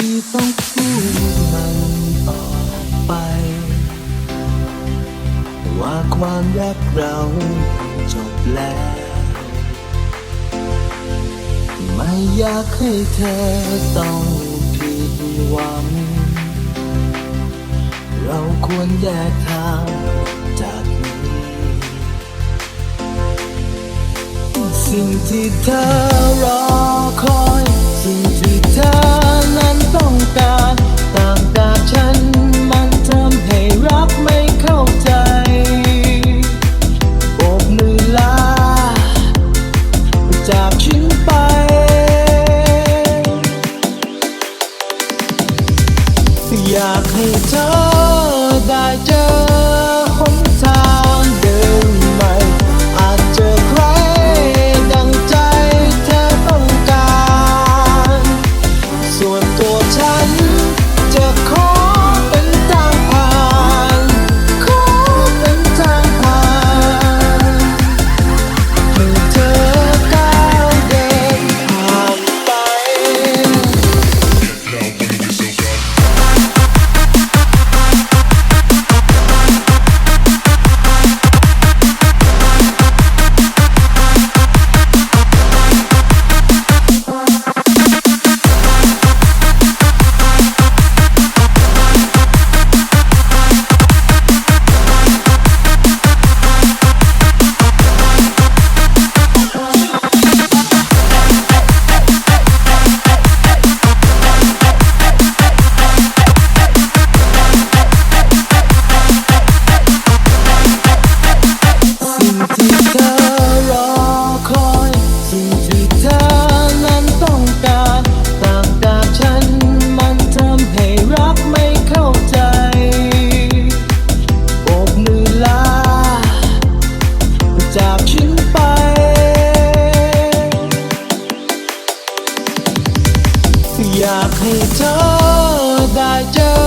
ที่ต้องพูดมันต่อไป ว่าความรักเราจบแล้ว ไม่อยากให้เธอต้องผิดหวัง เราควรแยกทางจากนี้สิ่งที่เธอรอ อยากให้เธอ อยากให้เธอได้เจอ